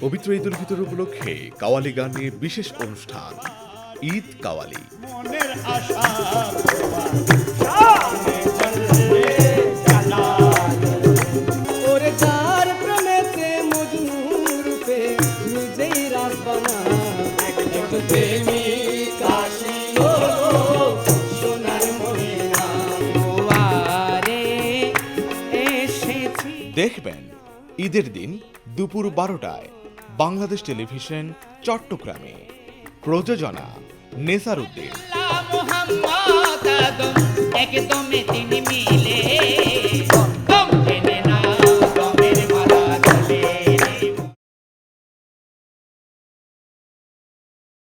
পবিত্র ঈদুল ফিতর উপলক্ষে কাওয়ালি গান নিয়ে বিশেষ অনুষ্ঠান ঈদ কাওয়ালি। প্রেমী কাশী দেখবেন ঈদের দিন দুপুর বারোটায় বাংলাদেশ টেলিভিশন চট্টগ্রামে। প্রযোজনা নেসার উদ্দিন।